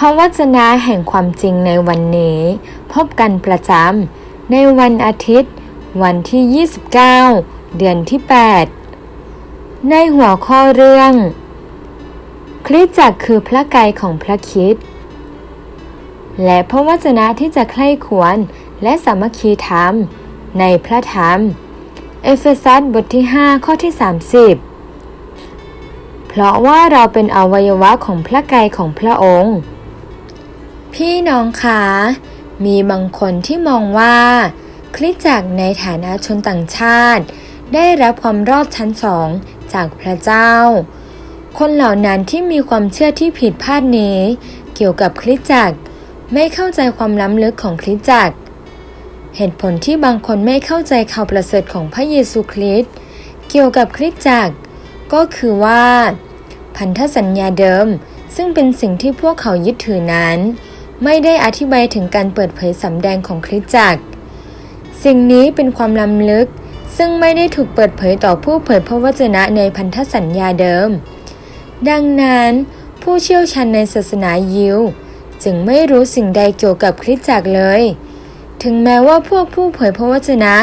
พระวจนะแห่งความจริงในวันนี้ พบกันประจำในวันอาทิตย์ วันที่ 29 เดือนที่ 8 ในหัวข้อเรื่อง คริสจักรคือพระกายของพระคิดและพระวจนะที่จะใคร่ควรและสามัคคีธรรม ในพระธรรม เอเฟซัสบทที่ 5 ข้อที่ 30 เพราะว่าเราเป็นอวัยวะของพระกายของพระองค์ พี่น้องคะมีบางคนที่มองว่า คริสตจักรในฐานะชนต่างชาติ ได้รับความรอดชั้นสองจากพระเจ้า คนเหล่านั้นที่มีความเชื่อที่ผิดพลาดนี้เกี่ยวกับคริสตจักรไม่เข้าใจความล้ำลึกของคริสตจักร เหตุผลที่บางคนไม่เข้าใจข่าวประเสริฐของพระเยซูคริสต์เกี่ยวกับคริสตจักร ก็คือว่า พันธสัญญาเดิมซึ่งเป็นสิ่งที่พวกเขายึดถือนั้น ไม่ได้อธิบายถึงการเปิดเผยสำแดงของคริสตจักร สิ่งนี้เป็นความล้ำลึก ซึ่งไม่ได้ถูกเปิดเผยต่อผู้เผยพระวจนะในพันธสัญญาเดิม ดังนั้นผู้เชี่ยวชาญในศาสนายิว จึงไม่รู้สิ่งใดเกี่ยวกับคริสตจักรเลย ถึงแม้ว่าพวกผู้เผยพระวจนะ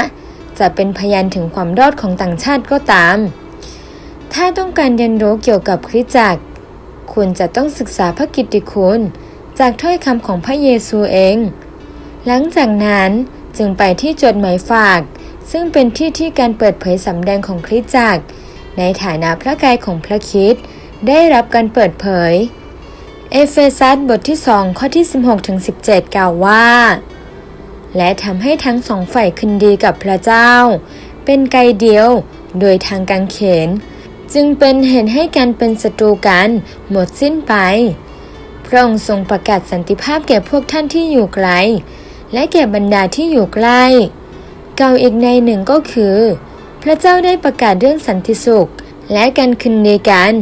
จะเป็นพยานถึงความรอดของต่างชาติก็ตาม ถ้าต้องการเรียนรู้เกี่ยวกับคริสตจักรคุณจะต้องศึกษาพระกิตติคุณ จากถ้อยคำของพระเยซูเอง หลังจากนั้นจึงไปที่จดหมายฝาก ซึ่งเป็นที่ที่การเปิดเผยสำแดงของคริสตจักร ในฐานะพระกายของพระคริสต์ได้รับการเปิดเผย เอเฟซัสบทที่ 2 ข้อที่ 16ถึง17 กล่าวว่า และทำให้ทั้งสองฝ่ายคืนดีกับพระเจ้า เป็นไกลเดียวโดยทางกังเขน จึงเป็นเหตุให้การเป็นศัตรูกัน หมดสิ้นไป พระองค์ทรงประกาศสันติภาพแก่พวกท่านที่อยู่ไกล และแก่บรรดาที่อยู่ใกล้เก่าอีกในหนึ่งก็คือ พระเจ้าได้ประกาศเรื่องสันติสุข และการคืนดีกัน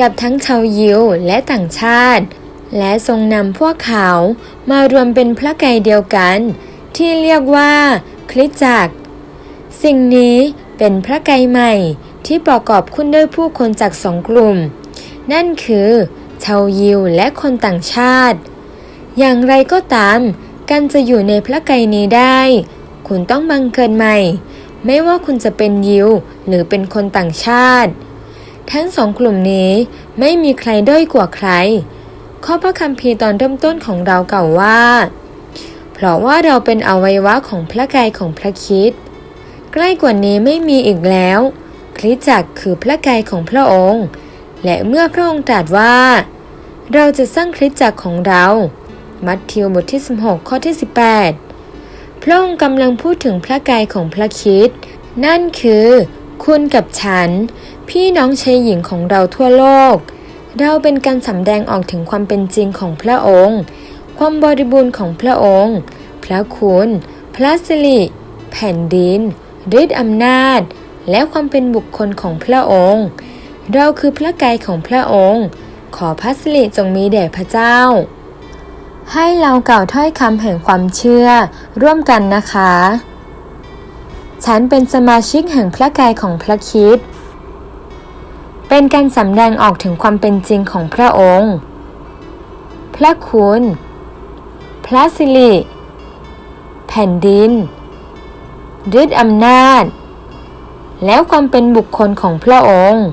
กับทั้งชาวยิวและต่างชาติ และทรงนำพวกเขามารวมเป็นพระกายเดียวกัน ที่เรียกว่าคริสตจักร สิ่งนี้เป็นพระกายใหม่ที่ประกอบขึ้นด้วยผู้คนจากสองกลุ่ม นั่นคือ ชาวยิวและคนต่างชาติ อย่างไรก็ตาม การจะอยู่ในพระไกายนี้ได้ คุณต้องบังเกิดใหม่ ไม่ว่าคุณจะเป็นยิวหรือเป็นคนต่างชาติ ทั้งสองกลุ่มนี้ไม่มีใครด้อยกว่าใคร ข้อพระคัมภีร์ตอนเริ่มต้นของเราเก่าว่า เพราะว่าเราเป็นอวัยวะของพระกายของพระคริสต์ใกล้กว่านี้ไม่มีอีกแล้วคริสตจักรคือพระกายของพระองค์ และเมื่อพระองค์ตรัสว่า เราจะสร้างคริสตจักรของเรา มัทธิวบทที่ 16 ข้อที่ 18 พระองค์กำลังพูดถึงพระกายของพระคริสนั่นคือ คุณกับฉัน พี่น้องชายหญิงของเราทั่วโลก เราเป็นการสำแดงออกถึงความเป็นจริงของพระองค์ ความบริบูรณ์ของพระองค์ พระคุณ พระสิริ แผ่นดินฤทธิอำนาจ และความเป็นบุคคลของพระองค์ เราคือพระกายของพระองค์ ขอพระสิริจงมีแด่พระเจ้า ให้เรากล่าวถ้อยคำแห่งความเชื่อร่วมกันนะคะ ฉันเป็นสมาชิกแห่งพระกายของพระคริสต์เป็นการสำแดงออกถึงความเป็นจริงของพระองค์ พระคุณ พระสิริ แผ่นดินฤทธิอำนาจ แล้วความเป็นบุคคลของพระองค์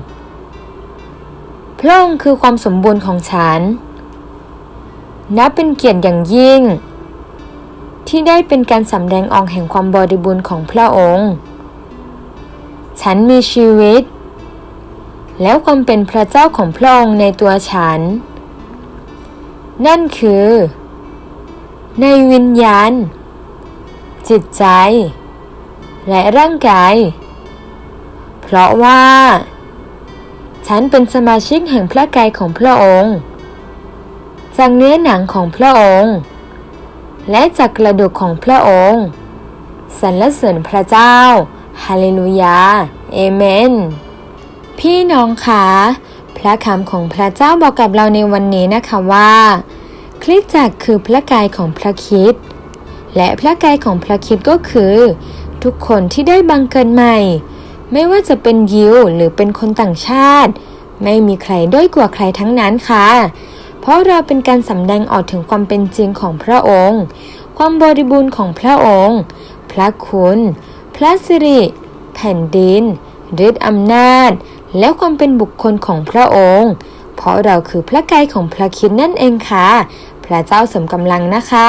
พระองค์คือความสมบูรณ์ของฉัน นับเป็นเกียรติอย่างยิ่ง ที่ได้เป็นการสำแดงออกแห่งความบริบูรณ์ของพระองค์ ฉันมีชีวิต แล้วความเป็นพระเจ้าของพระองค์ในตัวฉัน นั่นคือ ในวิญญาณ จิตใจ และร่างกาย เพราะว่า ฉันเป็นสมาชิกแห่งพระกายของพระองค์ จากเนื้อหนังของพระองค์ และจากกระดูกของพระองค์สรรเสริญพระเจ้า ฮาเลลูยา เอเมน พี่น้องคะพระคำของพระเจ้าบอกกับเราในวันนี้นะคะว่า คริสตจักรคือพระกายของพระคิดและพระกายของพระคิดก็คือ ทุกคนที่ได้บังเกิดใหม่ ไม่ว่าจะเป็นยิวหรือเป็นคนต่างชาติ ไม่มีใครด้อยกว่าใครทั้งนั้นค่ะ เพราะเราเป็นการสำแดงออกถึงความเป็นจริงของพระองค์ ความบริบูรณ์ของพระองค์ พระคุณ พระสิริ แผ่นดินฤทธิอำนาจ และความเป็นบุคคลของพระองค์ เพราะเราคือพระกายของพระคิดนั่นเองค่ะ พระเจ้าสมกำลังนะคะ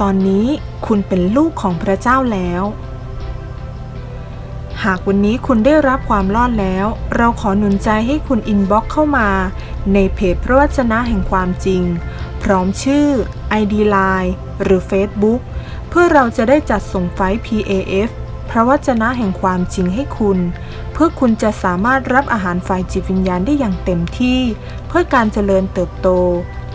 ตอนนี้คุณเป็นลูกของพระเจ้าแล้ว หากวันนี้คุณได้รับความรอดแล้ว เราขอหนุนใจให้คุณอินบ็อกเข้ามา ในเพจพระวจนะแห่งความจริง พร้อมชื่อ ID Line หรือ Facebook เพื่อเราจะได้จัดส่งไฟล์ PAF พระวจนะแห่งความจริงให้คุณ เพื่อคุณจะสามารถรับอาหารฝ่ายจิตวิญญาณได้อย่างเต็มที่ เพื่อการเจริญเติบโต